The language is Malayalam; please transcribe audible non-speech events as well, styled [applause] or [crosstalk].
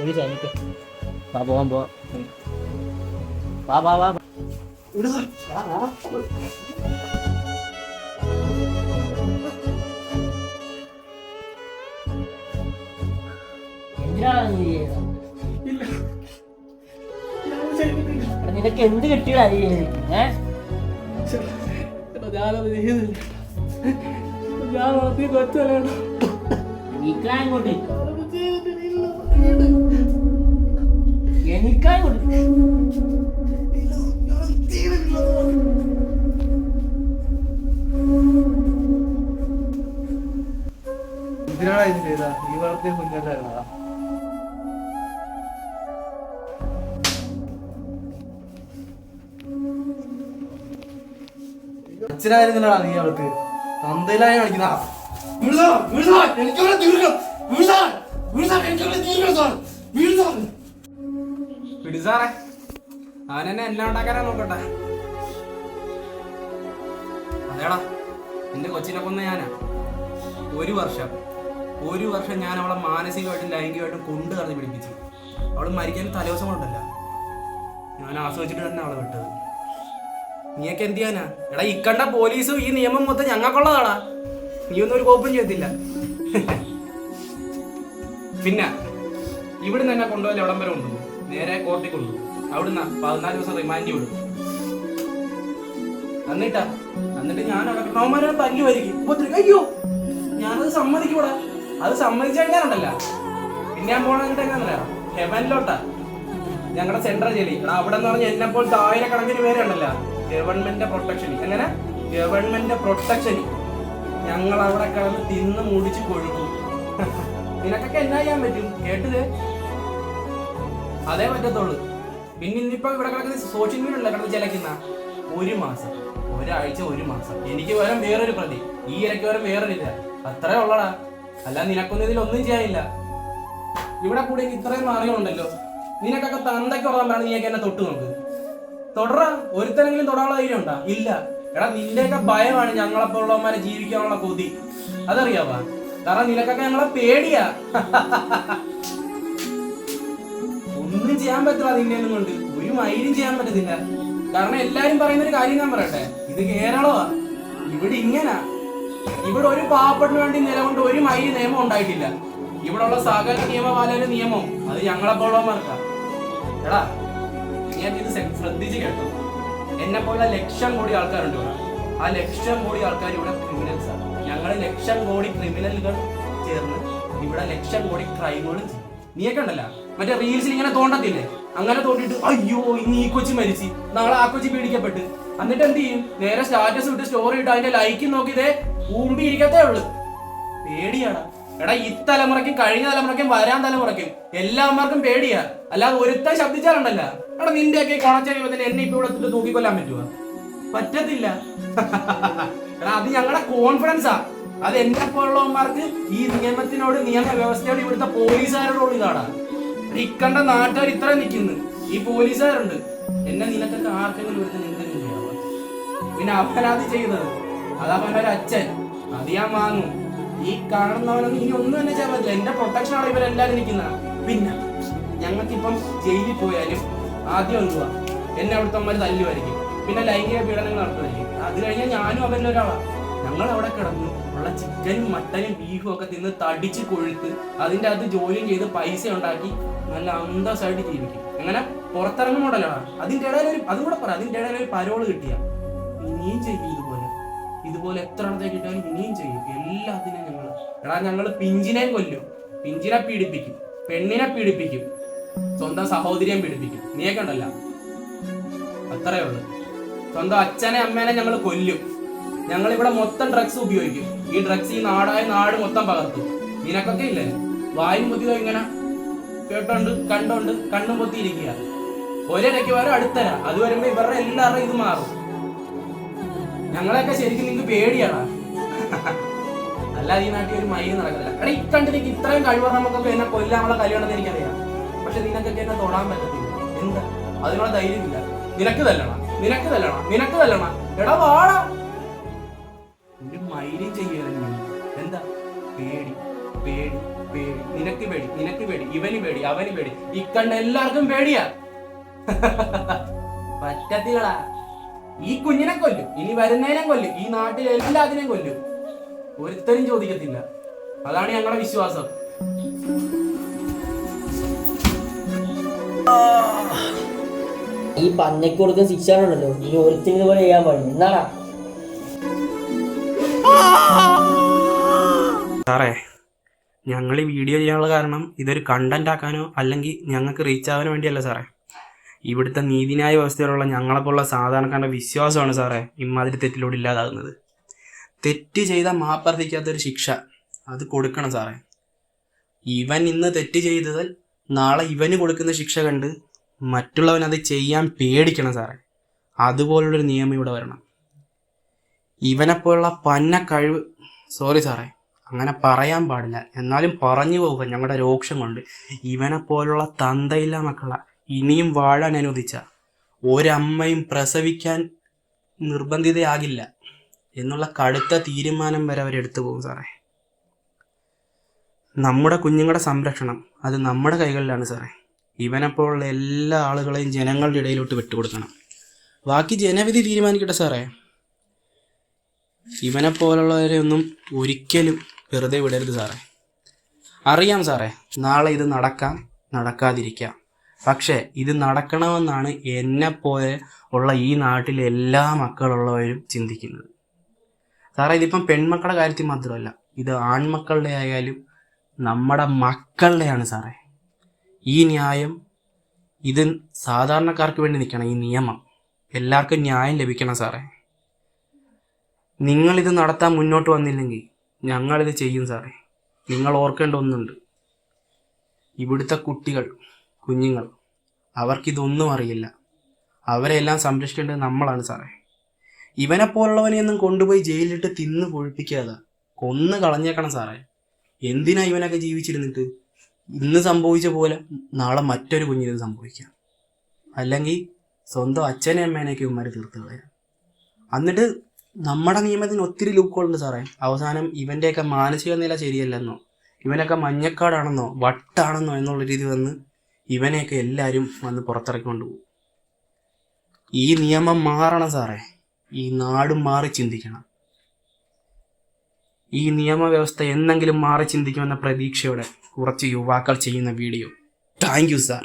ഒരു ചാനിക്ക് വാ പോവാൻ പോവാ. വാ വാ വാ നിനക്ക് എന്ത് കിട്ടിയടാ നീ ഏ? ചേട്ടാ, ചേട്ടാ, ഞാനത് ചെയ്തില്ല. ഞാൻ വളർത്തിയ കൊച്ചല്ലേടാ എനിക്കാ ഇങ്ങോട്ട് എനിക്കാ ഇങ്ങോട്ട് എന്തിനാടാ ഇത് ചെയ്ത ഈ വളർത്തിയ കുഞ്ഞല്ലായിരുന്നടാ അച്ഛനായിരുന്നില്ലടാ നീ അവൾക്ക് തന്തയിലായി കളിക്കുന്ന പിടിസാറേ അവനെന്നെ എല്ലാം ഉണ്ടാക്കാനാ നോക്കട്ടെ. അതേടാ എന്റെ കൊച്ചിനെ കൊന്ന ഞാനാ. ഒരു വർഷം ഒരു വർഷം ഞാൻ അവളെ മാനസികമായിട്ടും ലൈംഗികമായിട്ടും കൊണ്ടു കറഞ്ഞ് പിടിപ്പിച്ചു. അവൾ മരിക്കാൻ തലേദിവസം കൊണ്ടല്ല. ഞാൻ ആസ്വദിച്ചിട്ട് തന്നെ അവളെ വിട്ടത്. നീയൊക്കെ എന്ത് ചെയ്യാനാ? എടാ ഇക്കണ്ട പോലീസും ഈ നിയമം മൊത്തം ഞങ്ങൾക്കുള്ളതാടാ. നീ ഒന്നും ഒരു കോപ്പും ചെയ്തില്ല. പിന്നെ ഇവിടുന്ന് എന്നെ കൊണ്ടുപോയാൽ എവിടം വരെ കൊണ്ടുപോകും? നേരെ കോർട്ടിൽ കൊണ്ടു അവിടുന്ന് പതിനാല് ദിവസം റിമാൻഡ് വിടും എന്നിട്ടാ എന്നിട്ട് ഞാൻ അവന്മാരെ തല്ലി വരിക്കും ഉപദ്രവിക്കും അയ്യോ ഞാനത് സമ്മതിക്കൂടാ. അത് സമ്മതിച്ചു കഴിഞ്ഞാലുണ്ടല്ല പിന്നെ ഞാൻ പോണെന്നിട്ട് എങ്ങനെയാ ഹെവനിലോട്ടാ. ഞങ്ങളുടെ സെൻട്രൽ ജയിലിൽ എടാ അവിടെ എന്ന് പറഞ്ഞാൽ എന്നെ പോലത്തെ ആയിരക്കണക്കിന് പേരുണ്ടല്ലോ ഗവൺമെന്റിന്റെ പ്രൊട്ടക്ഷൻ എങ്ങനെ? ഗവൺമെന്റിന്റെ പ്രൊട്ടക്ഷൻ ഞങ്ങൾ അവിടെ കിടന്ന് തിന്ന് മുടിച്ച് കൊഴുക്കും. [laughs] നിനക്കൊക്കെ എന്നാ ചെയ്യാൻ പറ്റും? കേട്ടത് അതേ പറ്റത്തുള്ളൂ. പിന്നെ ഇന്നിപ്പോ ഇവിടെ കിടക്കുന്ന സോഷ്യൽ മീഡിയ ഉള്ള കിടന്ന് ചിലക്കുന്ന? ഒരു മാസം ഒരാഴ്ച ഒരു മാസം. എനിക്ക് പകരം വേറൊരു പ്രതി. ഈ ഇരയ്ക്ക് പകരം വേറൊരു ഇല്ല അത്രേ ഉള്ളടാ. അല്ല നിനക്കൊന്നും ഇതിലൊന്നും ചെയ്യാനില്ല. ഇവിടെ കൂടെ ഇത്രയും മാറിയുണ്ടല്ലോ നിനക്കൊക്കെ തന്തയ്ക്ക് ഉറങ്ങാൻ നീയൊക്കെ എന്നെ തൊട്ട് നോക്ക്. തുടറ. ഒരുത്തരെങ്കിലും തൊടാനുള്ള ധൈര്യം ഉണ്ടാ? ഇല്ല. എടാ നിന്റെയൊക്കെ ഭയമാണ് ഞങ്ങളെപ്പോലുള്ളവന്മാരെ ജീവിക്കാനുള്ള കൊതി. അതറിയാവാ? കാരണം നിനക്കൊക്കെ ഞങ്ങളെ പേടിയാ. ഒന്നും [laughs] ചെയ്യാൻ നിന്നെ ഒന്നും കൊണ്ട്. ഒരു മൈലും ചെയ്യാൻ പറ്റത്തില്ല. കാരണം എല്ലാരും പറയുന്ന ഒരു കാര്യം ഞാൻ പറയട്ടെ? ഇത് കേരളമാ ഇവിടെ ഇങ്ങനാ. ഇവിടെ ഒരു പാവപ്പെട്ടിന് വേണ്ടി നിലകൊണ്ട് ഒരു മൈൽ നിയമം ഉണ്ടായിട്ടില്ല. ഇവിടെ ഉള്ള സകല നിയമപാലന നിയമം. അത് ഞങ്ങളെപ്പോലുള്ളവർക്കാ എടാ ഞാൻ ഇത് ശ്ര- ശ്രദ്ധിച്ച് കേട്ടോ. എന്നെ പോലെ ലക്ഷം കോടി ആൾക്കാരുണ്ട് ഇവിടെ. ആ ലക്ഷം കോടി ആൾക്കാർ ഇവിടെ ക്രിമിനൽസ് ആണ് ഞങ്ങൾ ലക്ഷം കോടി ക്രിമിനലുകൾ ചേർന്ന് ഇവിടെ ലക്ഷം കോടി ക്രൈമുകളും നീയൊക്കെ ഉണ്ടല്ല. മറ്റേ റീൽസിൽ ഇങ്ങനെ തോണ്ടത്തില്ലേ? അങ്ങനെ തോണ്ടിട്ട് അയ്യോ ഇനി ഈ കൊച്ചി മരിച്ചു. നാളെ ആ കൊച്ചി പീഡിക്കപ്പെട്ട്. എന്നിട്ട് എന്ത് ചെയ്യും? നേരെ സ്റ്റാറ്റസ് വിട്ട് സ്റ്റോറി ഇട്ട് അതിന്റെ ലൈക്ക് നോക്കിയതേ കൂമ്പി ഇരിക്കത്തേ ഉള്ളു. പേടിയാണ്. എടാ ഈ തലമുറയ്ക്കും കഴിഞ്ഞ തലമുറയ്ക്കും വരാൻ തലമുറയ്ക്കും എല്ലാവർക്കും പേടിയാ. അല്ലാതെ ഒരുത്ത ശബ്ദിച്ചാലുണ്ടല്ല. എടാ നിന്റെയൊക്കെ തന്നെ എന്നെ ഇപ്പൊ ഇവിടെ തൂക്കിക്കൊല്ലാൻ പറ്റുമോ പറ്റത്തില്ല. [laughs] എടാ അത് ഞങ്ങളുടെ കോൺഫിഡൻസാ അത് എന്നെ പോലുള്ളവന്മാർക്ക് ഈ നിയമത്തിനോട് നിയമ വ്യവസ്ഥയോട് ഇവിടുത്തെ പോലീസുകാരോട് ഇതാണ് ഇക്കണ്ട നാട്ടുകാർ ഇത്ര നിൽക്കുന്നു. ഈ പോലീസുകാരുണ്ട്. എന്നെ നിലത്തൊക്കെ ആർക്കെങ്കിലും ഒരു എന്തെങ്കിലും ചെയ്യാമോ പിന്നെ അവനത് ചെയ്തത്. അത് അവനൊരു അച്ഛൻ. അത് ഞാൻ വാങ്ങും. ഈ കാണുന്നവനൊന്നും ഇനി ഒന്നും തന്നെ ചെയ്യാൻ പറ്റില്ല. എന്റെ പ്രൊട്ടക്ഷൻ ആണ് ഇവരെല്ലാരും നിൽക്കുന്ന പിന്നെ ഞങ്ങൾക്കിപ്പം ജയിലിൽ പോയാലും ആദ്യം എന്തുവാ എന്നെ അവിടുത്തെ അമ്മ തല്ലുമായിരിക്കും. പിന്നെ ലൈംഗിക പീഡനങ്ങൾ നടത്തുമായിരിക്കും. അത് കഴിഞ്ഞാൽ ഞാനും അവരിലൊരാളാണ് ഞങ്ങൾ അവിടെ കിടന്നു ഉള്ള ചിക്കനും മട്ടനും ബീഫും ഒക്കെ തിന്ന് തടിച്ച് കൊഴുത്ത് അതിന്റെ അകത്ത് ജോലിയും ചെയ്ത് പൈസ ഉണ്ടാക്കി നല്ല അന്തസ്സായിട്ട് ജീവിക്കും. അങ്ങനെ പുറത്തിറങ്ങുമ്പോണ്ടല്ലാണ് അതിന്റെ ഇടയിൽ ഒരു അതും കൂടെ പറ അതിന്റെ ഇടയിൽ ഒരു പരോൾ കിട്ടിയ. ഇനിയും ചെയ്യും ഇതുപോലെ. ഇതുപോലെ എത്ര എണ്ണത്തെ കിട്ടിയാലും ഇനിയും ചെയ്യും. എല്ലാത്തിനും ഞങ്ങൾ എടാ ഞങ്ങൾ പിഞ്ചിനെ കൊല്ലും. പിഞ്ചിനെ പീഡിപ്പിക്കും. പെണ്ണിനെ പീഡിപ്പിക്കും. സ്വന്തം സഹോദരിയെ പീഡിപ്പിക്കും. നീയൊക്കെ ഉണ്ടല്ല? അത്രയേ ഉള്ളൂ. സ്വന്തം അച്ഛനെ അമ്മേനെ ഞങ്ങൾ കൊല്ലും. ഞങ്ങൾ ഇവിടെ മൊത്തം ഡ്രഗ്സ് ഉപയോഗിക്കും. ഈ ഡ്രഗ്സ് ഈ നാടായ നാട് മൊത്തം പകർത്തും. നിനക്കൊക്കെ ഇല്ലേ? വായും പൊത്തിയോ ഇങ്ങനെ കേട്ടോണ്ട് കണ്ടോണ്ട് കണ്ണും പൊത്തിയിരിക്കുക. ഒരിടയ്ക്ക് വരും അടുത്തര. അത് വരുമ്പോ ഇവരുടെ എല്ലാവരുടെയും ഇത് മാറും. ഞങ്ങളെയൊക്കെ ശരിക്കും നിങ്ങൾക്ക് പേടിയാടാ. അല്ലാതെ ഈ നാട്ടിൽ ഒരു മൈൽ നടക്കത്തില്ല. എടാ ഇക്കണ്ടിലേക്ക് ഇത്രയും കഴിവുള്ള നമുക്കൊക്കെ എന്നെ കൊല്ലാനുള്ള കഴിവുണ്ടെന്ന് എനിക്കറിയാം. പക്ഷെ നിനക്കൊക്കെ എന്നെ തൊടാൻ പറ്റത്തില്ല. എന്താ? അതിനുള്ള ധൈര്യമില്ല. നിനക്ക് തല്ലണം. നിനക്ക് തല്ലണം. നിനക്ക് തല്ലണം. എടാ വാടാ. ഒരു മൈലി ചെയ്യാനും എന്താ? പേടി പേടി പേടി. നിനക്ക് പേടി നിനക്ക് പേടി ഇവന് പേടി അവന് പേടി. ഇക്കണ്ട എല്ലാവർക്കും പേടിയാ. [laughs] പറ്റത്തികളാ ഈ കുഞ്ഞിനെ കൊല്ലും ഇനി വരുന്നതിനെ കൊല്ലും ഈ നാട്ടിൽ എല്ലാത്തിനെയും കൊല്ലും. ഒരുത്തരും ചോദിക്കത്തില്ല. അതാണ് ഞങ്ങളുടെ വിശ്വാസം. ഈ പന്നയ്ക്ക് കൊടുക്കുന്ന ഇനി ഒരുത്തിന് പോലെ ചെയ്യാൻ പാടില്ല. എന്നാടാ? സാറേ ഞങ്ങൾ ഈ വീഡിയോ ചെയ്യാനുള്ള കാരണം ഇതൊരു കണ്ടന്റ് ആക്കാനോ അല്ലെങ്കിൽ ഞങ്ങൾക്ക് റീച്ച് ആവാനോ വേണ്ടിയല്ല സാറേ. ഇവിടുത്തെ നീതിന്യായ വ്യവസ്ഥയിലുള്ള ഞങ്ങളെപ്പോലുള്ള സാധാരണക്കാരുടെ വിശ്വാസമാണ് സാറേ ഇമ്മാതിരി തെറ്റിലൂടെ ഇല്ലാതാകുന്നത്. തെറ്റ് ചെയ്ത മാപ്പർഹിക്കാത്തൊരു ശിക്ഷ അത് കൊടുക്കണം സാറേ. ഇവൻ ഇന്ന് തെറ്റ് ചെയ്തതിൽ നാളെ ഇവന് കൊടുക്കുന്ന ശിക്ഷ കണ്ട് മറ്റുള്ളവൻ അത് ചെയ്യാൻ പേടിക്കണം സാറേ. അതുപോലുള്ളൊരു നിയമം ഇവിടെ വരണം. ഇവനെപ്പോലുള്ള പന്ന കഴിവ് സോറി സാറേ അങ്ങനെ പറയാൻ പാടില്ല. എന്നാലും പറഞ്ഞു പോകുക ഞങ്ങളുടെ രോക്ഷം കൊണ്ട്. ഇവനെപ്പോലുള്ള തന്തയില്ല മക്കള ഇനിയും വാഴാൻ അനുവദിച്ച ഒരമ്മയും പ്രസവിക്കാൻ നിർബന്ധിതയാകില്ല എന്നുള്ള കടുത്ത തീരുമാനം വരെ അവരെടുത്തു പോകും സാറേ. നമ്മുടെ കുഞ്ഞുങ്ങളുടെ സംരക്ഷണം അത് നമ്മുടെ കൈകളിലാണ് സാറേ. ഇവനെപ്പോലുള്ള എല്ലാ ആളുകളെയും ജനങ്ങളുടെ ഇടയിലോട്ട് വിട്ടുകൊടുക്കണം. ബാക്കി ജനവിധി തീരുമാനിക്കട്ടെ സാറേ. ഇവനെ പോലുള്ളവരെ ഒന്നും ഒരിക്കലും വെറുതെ വിടരുത് സാറേ. അറിയാം സാറേ നാളെ ഇത് നടക്കാം നടക്കാതിരിക്കാം. പക്ഷേ ഇത് നടക്കണമെന്നാണ് എന്നെപ്പോലെ ഉള്ള ഈ നാട്ടിലെ എല്ലാ മക്കളുള്ളവരും ചിന്തിക്കുന്നത്. സാറേ ഇതിപ്പം പെൺമക്കളുടെ കാര്യത്തിൽ മാത്രമല്ല ഇത് ആൺമക്കളുടെ ആയാലും നമ്മുടെ മക്കളുടെയാണ് സാറേ. ഈ ന്യായം ഇത് സാധാരണക്കാർക്ക് വേണ്ടി നിൽക്കണം ഈ നിയമം. എല്ലാവർക്കും ന്യായം ലഭിക്കണം സാറേ. നിങ്ങളിത് നടത്താൻ മുന്നോട്ട് വന്നില്ലെങ്കിൽ ഞങ്ങളിത് ചെയ്യും സാറേ. നിങ്ങൾ ഓർക്കേണ്ട ഒന്നുണ്ട്. ഇവിടുത്തെ കുട്ടികൾ കുഞ്ഞുങ്ങൾ അവർക്കിതൊന്നും അറിയില്ല. അവരെല്ലാം സംരക്ഷിക്കേണ്ടത് നമ്മളാണ് സാറേ. ഇവനെ പോലുള്ളവനെയൊന്നും കൊണ്ടുപോയി ജയിലിലിട്ട് തിന്ന് പൊഴിപ്പിക്കാതെ കൊന്നു കളഞ്ഞേക്കണം സാറേ. എന്തിനാ ഇവനൊക്കെ ജീവിച്ചിരുന്നിട്ട്? ഇന്ന് സംഭവിച്ച പോലെ നാളെ മറ്റൊരു കുഞ്ഞിന് സംഭവിക്കാം. അല്ലെങ്കിൽ സ്വന്തം അച്ഛനെ അമ്മേനെയൊക്കെ ഉമ്മാർ തീർത്ത് കളയാം. എന്നിട്ട് നമ്മുടെ നിയമത്തിന് ഒത്തിരി ലൂക്കുകളുണ്ട് സാറേ. അവസാനം ഇവന്റെയൊക്കെ മാനസിക നില ശരിയല്ലെന്നോ ഇവനൊക്കെ മഞ്ഞക്കാടാണെന്നോ വട്ടാണെന്നോ എന്നുള്ള രീതി വന്ന് ഇവനെയൊക്കെ എല്ലാവരും വന്ന് പുറത്തിറക്കിക്കൊണ്ട് പോകും. ഈ നിയമം മാറണം സാറേ. ഈ നാടും മാറി ചിന്തിക്കണം. ഈ നിയമവ്യവസ്ഥ എന്തെങ്കിലും മാറി ചിന്തിക്കുമെന്ന പ്രതീക്ഷയോടെ കുറച്ച് യുവാക്കൾ ചെയ്യുന്ന വീഡിയോ. Thank you sir.